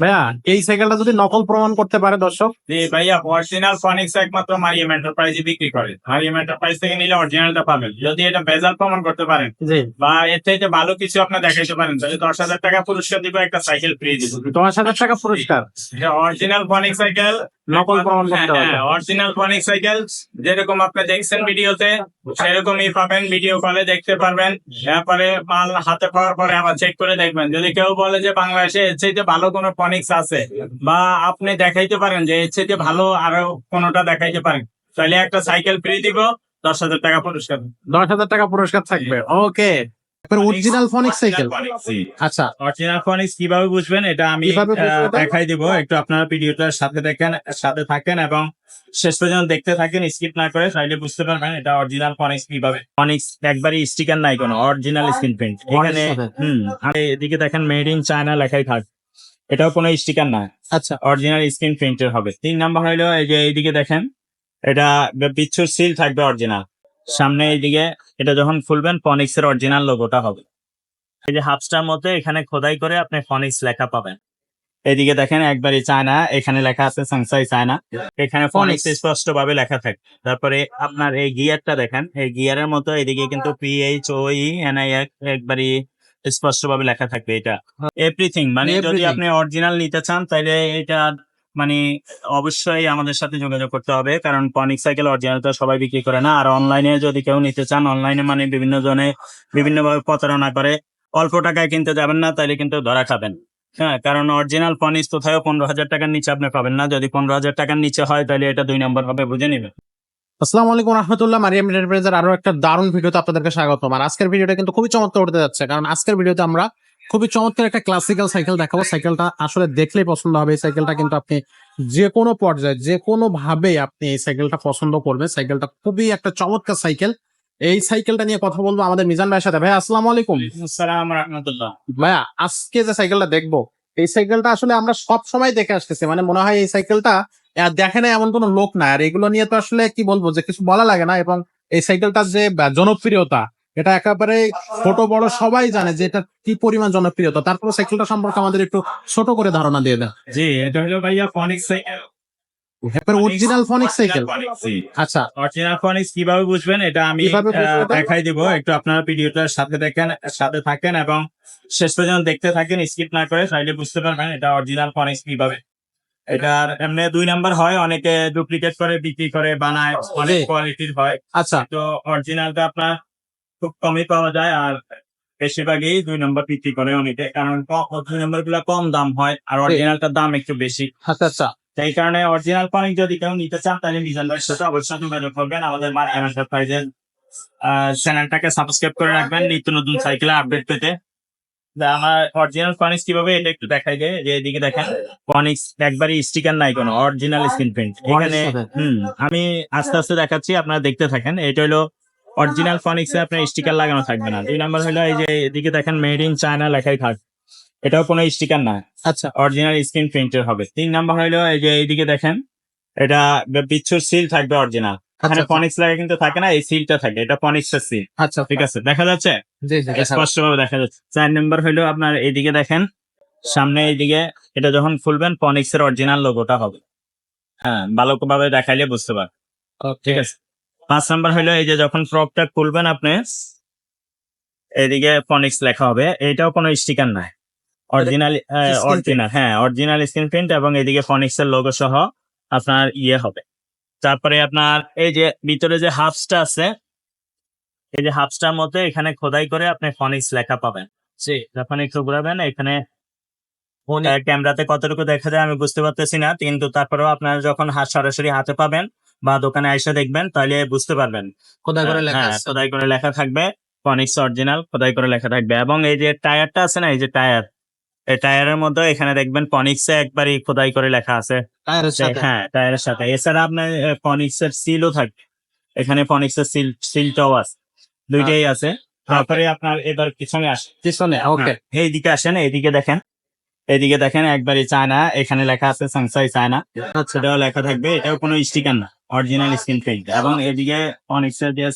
ভাইয়া এই সাইকেলটা যদি নকল প্রমাণ করতে পারে দর্শক? জি ভাইয়া অরিজিনাল ফনিক্স একমাত্র মারিয়াম এন্টারপ্রাইজে বিক্রি করে। মারিয়াম এন্টারপ্রাইজ থেকে নিলে অরিজিনালটা পাবেন। যদি এটা ভেজাল প্রমাণ করতে পারেন জি। বা এর চাইতে ভালো কিছু আপনি দেখাইতে পারেন তাহলে দশ হাজার টাকা পুরস্কার দিব একটা সাইকেল ফ্রি দিব দশ হাজার টাকা পুরস্কার? অরিজিনাল ফনিক সাইকেল নকল প্রমাণ করতে হবে। অরিজিনাল ফনিক সাইকেল যেরকম আপনি দেখছেন ভিডিওতে সেরকমই পাবেন ভিডিও কলে দেখতে পারবেন। তারপরে মাল হাতে পাওয়ার পরে আবার চেক করে দেখবেন। যদি কেউ বলে যে বাংলাদেশে এর চাইতে ভালো কোনো ফনিক্স আছে। বা আপনি দেখাইতে পারেন যে এর চাইতে ভালো আরও কোনোটা দেখাইতে পারেন। তাহলে একটা সাইকেল ফ্রি দিব দশ হাজার টাকা পুরস্কার। দশ হাজার টাকা পুরস্কার থাকবে। ওকে। অরিজিনাল ফনিক সাইকেল আচ্ছা। অরিজিনাল ফনিক্স কীভাবে বুঝবেন এটা আমি? দেখাই দিব। একটু আপনারা ভিডিওটার সাথে দেখেন সাথে থাকেন এবং শেষ পর্যন্ত দেখতে থাকেন স্কিপ না করে বুঝতে পারবেন এটা অরিজিনাল ফনিক্স কীভাবে। ফনিক্স একবারই স্টিকার নাই কোনো অরিজিনাল স্ক্রিন প্রিন্ট এখানে সাথে। হুম আর এদিকে দেখেন মেড ইন চায়না লেখাই থাক। এটাও কোনো স্টিকার না। আচ্ছা। অরিজিনাল স্ক্রিন প্রিন্টের হবে। তিন নাম্বার হইল এই যে এইদিকে দেখেন এটা বিচ্ছুর সিল থাকবে অরিজিনাল সামনে এইদিকে এটা যখন খুলবেন ফনিক্স এর অরিজিনাল লোগোটা হবে। এই যে হাফস্টার মধ্যে এখানে খোদাই করে আপনি ফনিক্স লেখা পাবেন। এদিকে দেখেন একবারই চায়না এখানে লেখা আছে সাংসাই চায়না। এখানে ফনিক্স স্পষ্ট ভাবে লেখা থাকে। তারপরে আপনার এই গিয়ারটা দেখেন এই গিয়ারের মতো এদিকে কিন্তু P H O E N I একবারই স্পষ্ট ভাবে লেখা থাকবে এটা। এভরিথিং মানে যদি আপনি অরিজিনাল নিতে চান তাহলে এটা মানে অবশ্যই আমাদের সাথে যোগাযোগ করতে হবে কারণ পনিক সাইকেল অরিজিনাল তো সবাই বিক্রি করে না। আর অনলাইনে যদি কেউ নিতে চান অনলাইনে মানে বিভিন্ন জনে বিভিন্ন ভাবে প্রতারণা করে। অল্প টাকায় কিনতে যাবেন না তাহলে কিন্তু ধরা খাবেন। হ্যাঁ কারণ অরিজিনাল পনিস কোথাও পনেরো হাজার টাকার নিচে আপনি পাবেন না। যদি পনেরো হাজার টাকার নিচে হয় তাহলে এটা দুই নম্বর হবে বুঝে নেবেন। আসসালামু আলাইকুম রহমতুল্লাহ মারিয়াম এন্টারপ্রাইজের আরও একটা দারুণ ভিডিওতে আপনাদেরকে স্বাগতম আর আজকের ভিডিওটা কিন্তু খুবই চমৎকার হতে যাচ্ছে কারণ আজকের ভিডিওতে আমরা খুবই চমৎকার একটা ক্লাসিক্যাল সাইকেল দেখাবো। সাইকেলটা আসলে দেখলেই পছন্দ হবে এই সাইকেলটা কিন্তু আপনি যে কোনো পর্যায়ে যে কোনো ভাবে আপনি এই সাইকেলটা পছন্দ করবেন। সাইকেলটা খুবই একটা চমৎকার সাইকেল এই সাইকেলটা নিয়ে কথা বলব আমাদের মিজান ভাইয়ের সাথে। ভাই আসসালামু আলাইকুম। আসসালাম রহমতুল্লাহ। ভাইয়া আজকে যে সাইকেলটা দেখব এই সাইকেলটা আসলে আমরা সব সময় দেখে আসতেছি। মানে মনে হয় এই সাইকেলটা দেখে না এমন কোনো লোক না আর এগুলো নিয়ে তো আসলে কি বলব যে কিছু বলা লাগে না এবং এই সাইকেলটার যে জনপ্রিয়তা এটা একেবারে ছোট বড় সবাই জানে যে এটা কি পরিমাণ জনপ্রিয়তা। তারপর সাইকেলটা সম্পর্কে আমাদের একটু ছোট করে ধারণা দিয়ে দেন। জি এটা হলো ভাইয়া Phoenix cycle original Phoenix cycle. আচ্ছা। অরিজিনাল ফনিক্স কীভাবে বুঝবেন এটা আমি? দেখাই দিব। একটু আপনারা ভিডিওটার সাথে দেখেন সাথে থাকেন এবং শেষ পর্যন্ত দেখতে থাকেন স্কিপ না করে তাইলে বুঝতে পারবেন এটা অরিজিনাল ফনিক্স কীভাবে। এটার এমনি দুই নাম্বার হয় অনেকে ডুপ্লিকেট করে বিক্রি করে বানায় অনেক কোয়ালিটির হয়। আচ্ছা। তো অরিজিনালটা আপনার খুব কমই পাওয়া যায় আর বেশিরভাগই দুই নম্বর বিক্রি করে অনেকে কারণ দুই নম্বরগুলা কম দাম হয় আর অরিজিনালটার দাম একটু বেশি। আচ্ছা আচ্ছা। সেই কারণে অরিজিনাল পানি যদি কেউ নিতে চান তাহলে ভাইয়ের সাথে অবশ্যই যোগাযোগ করবেন। আমাদের মার এন্টারপ্রাইজের চ্যানেলটাকে সাবস্ক্রাইব করে রাখবেন। নিত্য নতুন সাইকেলের আপডেট পেতে। আমার অরিজিনাল ফনিক্স কীভাবে এটা একটু দেখাই যায় যে এদিকে দেখেন ফনিক্স একবারই স্টিকার নাই কোনো অরিজিনাল স্ক্রিন প্রিন্ট এখানে হুম আমি আস্তে আস্তে দেখাচ্ছি আপনারা দেখতে থাকেন। এটা হলো অরিজিনাল ফনিক্সে আপনার স্টিকার লাগানো থাকবে না। দুই নম্বর হলো এই যে এদিকে দেখেন মেড ইন চায়না লেখাই থাক। এটাও কোনো স্টিকার না। আচ্ছা। অরিজিনাল স্ক্রিন প্রিন্টের হবে। তিন নাম্বার হলো এই যে এইদিকে দেখেন এটা বিচ্ছুর সিল থাকবে অরিজিনাল এখানে আচ্ছা। ফনিক্স লাগে কিন্তু থাকে না এই সিলটা থাকে এটা ফনিক্স এর সিল। আচ্ছা ঠিক আছে দেখা যাচ্ছে? স্পষ্ট ভাবে দেখা যাচ্ছে। চার নাম্বার হলো আপনার এইদিকে দেখেন সামনে এইদিকে এটা যখন খুলবেন ফনিক্স এর অরিজিনাল লোগোটা হবে। হ্যাঁ ভালো ভাবে দেখাইলে বুঝতে পার ঠিক আছে। পাঁচ নাম্বার হলো এই যে যখন প্রপটা খুলবেন আপনি এদিকে ফনিক্স লেখা হবে। এটাও কোনো স্টিকার নাই। অরিজিনাল অরিজিনাল হ্যাঁ অরিজিনাল স্ক্রিন প্রিন্ট এবং এদিকে ফনিক্স এর লোগো সহ আপনার ইয়ে হবে। তারপরে আপনার এই যে ভিতরে যে হাফসটা আছে এই যে হাফসটার মধ্যে এখানে খোদাই করে আপনি ফনিক্স লেখা পাবেন। জি যখন একটু ঘুরাবেন এখানে ক্যামেরাতে কতটুকু দেখা যায় আমি বুঝতে পারতেছি না কিন্তু তারপরেও আপনারা যখন হাত সরাসরি হাতে পাবেন বা দোকানে এসে দেখবেন তাহলে বুঝতে পারবেন। খোদাই করে লেখা হ্যাঁ খোদাই করে লেখা থাকবে ফনিক্স অরিজিনাল খোদাই করে লেখা থাকবে। এবং এই যে টায়ারটা আছে না এই যে টায়ার টায়ারের মধ্যে এখানে দেখবেন ফনিক্স একবারই খোদাই করে লেখা আছে। টায়ারের সাথে। হ্যাঁ টায়ারের সাথে। এছাড়া আপনার ফনিক্স এর সিলও থাকবে এখানে ফনিক্স এর সিল সিলটাও আছে। দুইটাই আছে। তারপরে আপনার এবার পিছনে আসে পিছনে ওকে হ্যাঁ, এইদিকে আসেন এইদিকে দেখেন। এইদিকে দেখেন একবারই চায়না। এখানে লেখা আছে সাংসাই চায়না আচ্ছা। সেটাও লেখা থাকবে। এটাও কোনো স্টিকার না। অরিজিনাল স্ক্রিন প্রিন্ট এবং এদিকে অনেক্সের যে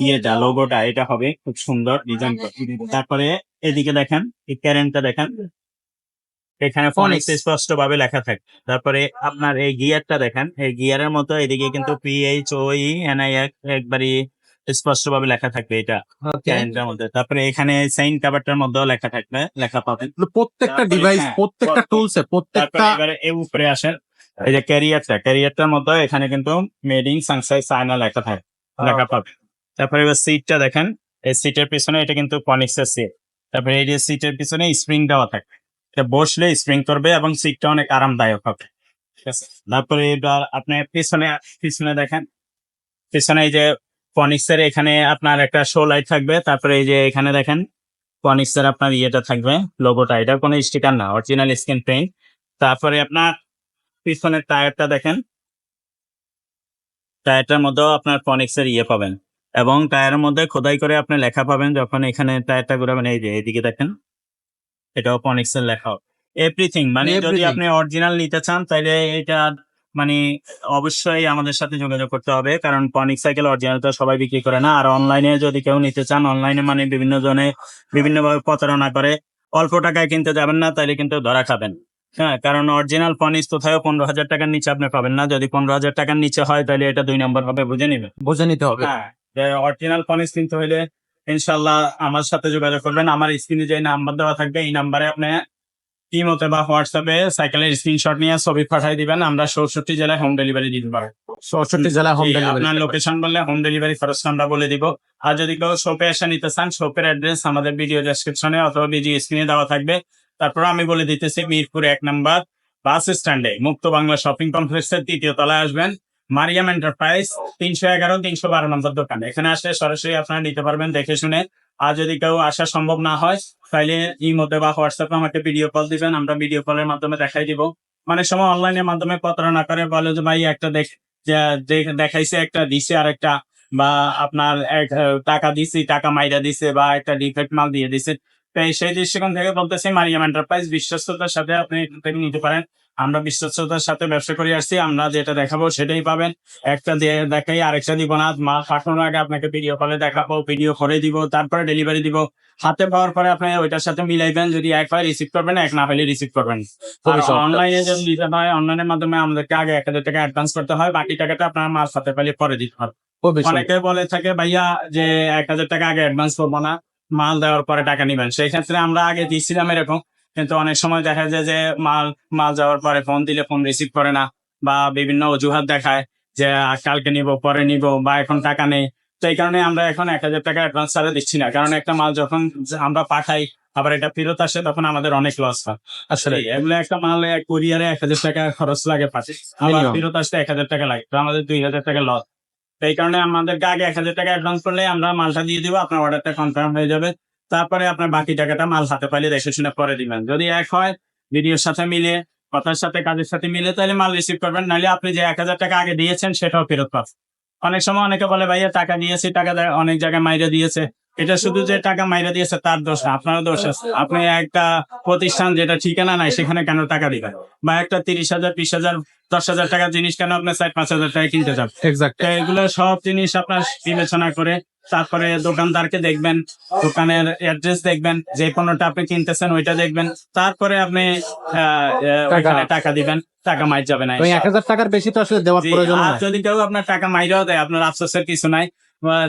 ইয়েটা লোগোটা এটা হবে। খুব সুন্দর ডিজাইন তারপরে এদিকে দেখেন এই ক্যারেন্টটা দেখেন। এখানে। ফনিক্স স্পষ্ট ভাবে লেখা থাকে। তারপরে আপনার এই গিয়ারটা দেখেন এই গিয়ারের মতো এদিকে কিন্তু P H O E N I একবারই স্পষ্ট ভাবে লেখা থাকবে এটা মধ্যে। তারপরে এখানে সাইন কাভারটার মধ্যেও লেখা থাকবে লেখা পাবেন। প্রত্যেকটা ডিভাইস হ্যাঁ, প্রত্যেকটা টুলসে প্রত্যেকটা এবারে এই উপরে আসেন এই যে ক্যারিয়ারটা ক্যারিয়ারটার মধ্যে এখানে কিন্তু মেডিং সাংসাই সাইনা লেখা থাকে লেখা পাবে তারপরে এবার সিটটা দেখেন এই সিটের পিছনে এটা কিন্তু কনিক্স এর সিট তারপরে এই যে সিটের পিছনে স্প্রিং দেওয়া থাকে এটা বসলে স্প্রিং করবে এবং সিটটা অনেক আরামদায়ক হবে। ঠিক আছে? তারপরে এবার আপনি পিছনে পিছনে দেখেন। পিছনে এই যে কনিক্স এখানে আপনার একটা শো লাইট থাকবে। তারপরে এই যে এখানে দেখেন কনিক্স এর আপনার ইয়েটা থাকবে লোগোটা এটা কোনো স্টিকার না অরিজিনাল স্ক্রিন প্রিন্ট তারপরে আপনার পিছনের টায়ারটা দেখেন। টায়ারটার মধ্যেও আপনার ফনিক্স এর ইয়ে পাবেন এবং টায়ারের মধ্যে খোদাই করে আপনি লেখা পাবেন যখন এখানে টায়ারটা ঘুরাবেন। এই যে, এইদিকে দেখেন। এটাও ফনিক্স এর লেখা। এভরিথিং মানে যদি আপনি অরিজিনাল নিতে চান তাহলে এটা মানে অবশ্যই আমাদের সাথে যোগাযোগ করতে হবে কারণ পনিক সাইকেল অরিজিনাল তো সবাই বিক্রি করে না। আর অনলাইনে যদি কেউ নিতে চান অনলাইনে মানে বিভিন্ন জনে বিভিন্ন ভাবে প্রতারণা করে। অল্প টাকায় কিনতে যাবেন না তাহলে কিন্তু ধরা খাবেন। হ্যাঁ কারণ অরিজিনাল পনিস কোথাও পনেরো হাজার টাকার নিচে আপনি পাবেন না। যদি পনেরো হাজার টাকার নিচে হয় তাহলে এটা দুই নম্বর হবে বুঝে নিবেন। বুঝে নিতে হবে। হ্যাঁ অরিজিনাল পনিস কিনতে হলে ইনশাল্লাহ আমার সাথে যোগাযোগ করবেন। আমার স্ক্রিনে যে নাম্বার দেওয়া থাকবে এই নাম্বারে আপনি ইমোতে বা হোয়াটসঅ্যাপে সাইকেলের স্ক্রিনশট নিয়ে ছবি পাঠিয়ে দিবেন। আমরা চৌষট্টি জেলায় হোম ডেলিভারি দিতে পারব চৌষট্টি জেলায় হোম ডেলিভারি আপনার লোকেশন বললে হোম ডেলিভারি খরচটা আমরা বলে দিব। আর যদি কেউ শপে এসে নিতে চান শপের অ্যাড্রেস আমাদের ভিডিও ডেসক্রিপশনে অথবা ভিডিও স্ক্রিনে দেওয়া থাকবে। তারপর আমি বলে দিতেছি মিরপুর এক নাম্বার বাস স্ট্যান্ডে মুক্ত বাংলা শপিং কমপ্লেক্সের তৃতীয় তলায় আসবেন। মারিয়াম এন্টারপ্রাইজ তিনশো এগারো তিনশো বারো নম্বর দোকান। এখানে আসলে সরাসরি আপনারা নিতে পারবেন দেখে শুনে। আর যদি কেউ আসা সম্ভব না হয় তাহলে ইমোতে বা হোয়াটসঅ্যাপে আমাকে ভিডিও কল দিবেন আমরা ভিডিও কলের মাধ্যমে দেখাই দিব। অনেক সময় অনলাইনের মাধ্যমে প্রতারণা করে বলে যে ভাই একটা দেখ দেখাইছে একটা দিছে আর একটা বা আপনার এক টাকা দিছি টাকা মাইরা দিছে বা একটা ডিফেক্ট মাল দিয়ে দিছে। তো এই সেই দৃষ্টিকোণ থেকে বলতেছি মারিয়াম এন্টারপ্রাইজ বিশ্বস্ততার সাথে আপনি নিতে পারেন। আমরা বিশ্বস্ততার সাথে ব্যবসা করে আসছি আমরা যেটা দেখাবো সেটাই পাবেন। একটা দিয়ে দেখাই আরেকটা দিব না। মাল পাঠানোর আগে আপনাকে ভিডিও কলে দেখাবো ভিডিও করে দিব তারপরে ডেলিভারি দিব। হাতে পাওয়ার পরে আপনি ওইটার সাথে মিলাইবেন যদি এক হয় রিসিভ করবেন এক না হলে রিসিভ করবেন। অনলাইনে যদি নিতে হয় অনলাইনের মাধ্যমে আমাদেরকে আগে এক হাজার টাকা অ্যাডভান্স করতে হয় বাকি টাকাটা আপনার মাল সাথে পেলে পরে দিতে হবে। অনেকে বলে থাকে ভাইয়া যে এক হাজার টাকা আগে অ্যাডভান্স করব না মাল দেওয়ার পরে টাকা নিবেন। সেই ক্ষেত্রে আমরা আগে দিচ্ছিলাম এরকম কিন্তু অনেক সময় দেখা যায় যে মাল মাল যাওয়ার পরে ফোন দিলে ফোন রিসিভ করে না বা বিভিন্ন অজুহাত দেখায় যে কালকে নিব পরে নিব বা এখন টাকা নেই। তো এই কারণে আমরা এখন এক হাজার টাকা অ্যাডভান্স ছাড়া দিচ্ছি না। কারণ একটা মাল যখন আমরা পাঠাই আবার এটা ফেরত আসে তখন আমাদের অনেক লস হয়। আসলে এগুলো একটা মাল কুরিয়ারে এক হাজার টাকা খরচ লাগে পাশে। আবার ফেরত আসতে এক হাজার টাকা লাগে। তো আমাদের দুই হাজার টাকা লস এই কারণে আমাদেরকে আগে এক হাজার টাকা অ্যাডভান্স করলে আমরা মালটা দিয়ে দিব আপনার অর্ডারটা কনফার্ম হয়ে যাবে। তারপরে আপনার বাকি টাকাটা মাল হাতে পাইলে দেখে শুনে পরে দিবেন। যদি এক হয়, ভিডিওর সাথে মিলে কথার সাথে, কাজের সাথে মিলে তাহলে মাল রিসিভ করবেন। নাহলে আপনি যে এক হাজার টাকা আগে দিয়েছেন, সেটাও ফেরত পাবেন। অনেক সময় অনেকে বলে, ভাইয়া, টাকা নিয়েছি টাকা অনেক জায়গায় মাইরে দিয়েছে। এটা শুধু যে টাকা মাইরা দিয়েছে তার দোষ না আপনারও দোষ আছে। আপনি একটা প্রতিষ্ঠান যেটা ঠিকানা নাই সেখানে কেন টাকা দিবেন? বা একটা তিরিশ হাজার বিশ হাজার দশ হাজার টাকার জিনিস কেন আপনি চার পাঁচ হাজার টাকা কিনতে যাবেন এগুলো সব জিনিস আপনার বিবেচনা করে তারপরে দোকানদারকে দেখবেন দোকানের অ্যাড্রেস দেখবেন যে পণ্যটা আপনি কিনতেছেন ওইটা দেখবেন তারপরে আপনি ওইখানে টাকা দিবেন টাকা মাইর যাবে না এক হাজার টাকার বেশি তো আসলে দেওয়ার প্রয়োজন যদি কেউ আপনার টাকা মাইরাও দেয় আপনার আফসোসের কিছু নাই।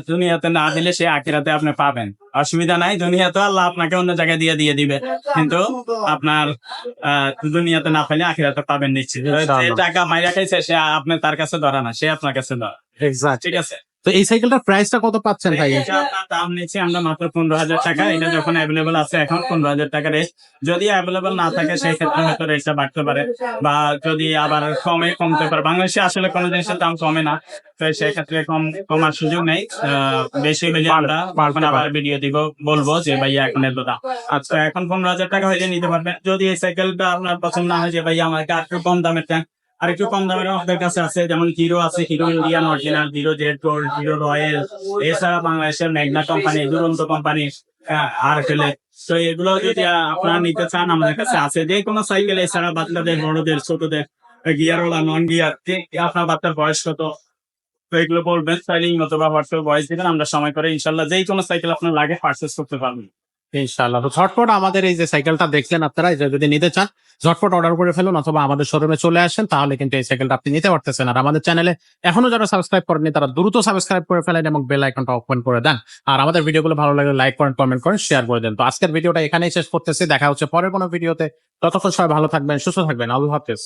দুনিয়াতে না দিলে সে আখিরাতে আপনি পাবেন। অসুবিধা নাই দুনিয়া তো আল্লাহ আপনাকে অন্য জায়গায় দিয়ে দিয়ে দিবে। কিন্তু আপনার আহ, দুনিয়াতে না পাইলে আখিরাতে পাবেন নিশ্চিত। টাকা মাইরা খাইছে সে আপনি তার কাছে ধরা না সে আপনার কাছে ধরা। ঠিক আছে? তো এই সাইকেলটার প্রাইসটা কত পাচ্ছেন ভাই? এটা আপনার দাম নিচ্ছি আমরা মাত্র পনেরো হাজার টাকা। এটা যখন অ্যাভেলেবল আছে এখন পনেরো হাজার টাকা রেট যদি অ্যাভেলেবল না থাকে সেই ক্ষেত্রে হয়তো রেটটা বাড়তে পারে। বা যদি আবার কমে কমতে পারে। বাংলাদেশে আসলে কোনো জিনিসের দাম কমে না। তো সেই ক্ষেত্রে কম কমার সুযোগ নেই। আহ, বেশি হলে আমরা আবার ভিডিও দিব বলব যে ভাইয়া এখন এত দাম। আচ্ছা এখন পনেরো হাজার টাকা হইলে নিতে পারবেন। যদি এই সাইকেলটা আপনার পছন্দ না হয় যে ভাইয়া আমাকে আর একটু কম দামের চান আর একটু কম দামের আমাদের কাছে আছে, যেমন হিরো আছে Hero Indian original Hero Z gold Hero royal এছাড়া বাংলাদেশের ম্যাগনা কোম্পানি দুরন্ত কোম্পানি আর ফেলে তো এগুলো যদি আপনারা নিতে চান, আমাদের কাছে আছে। যে কোনো সাইকেল এছাড়া বাচ্চাদের, বড়দের, ছোটদের গিয়ারওয়ালা নন গিয়ার আপনার বাচ্চার বয়স কত, তো এগুলো বলবেন সাইলিং মতো বা হোয়াটসঅ্যাপ বয়স দিবেন, আমরা সময় করে ইনশাল্লাহ যেই কোনো সাইকেল আপনার লাগে পার্চেস করতে পারবেন। ইনশাআল্লাহ। তো ঝটপট আমাদের এই যে সাইকেলটা দেখলেন আপনারা যদি নিতে চান, ঝটপট অর্ডার করে ফেলুন অথবা আমাদের শোরুমে চলে আসেন, তাহলে কিন্তু এই সাইকেলটা আপনি নিতে পারতেছেন। আর আমাদের চ্যানেলে এখনও যারা সাবস্ক্রাইব করেননি, তারা দ্রুত সাবস্ক্রাইব করে ফেলেন এবং বেল আইকনটা ওপেন করে দেন। আর আমাদের ভিডিওগুলো ভালো লাগলে লাইক করেন কমেন্ট করেন শেয়ার করে দেন। তো আজকের ভিডিওটা এখানেই শেষ করতেছি। দেখা হচ্ছে পরের কোনো ভিডিওতে ততক্ষণ সবাই ভালো থাকবেন, সুস্থ থাকবেন। আল্লাহ হাফেজ।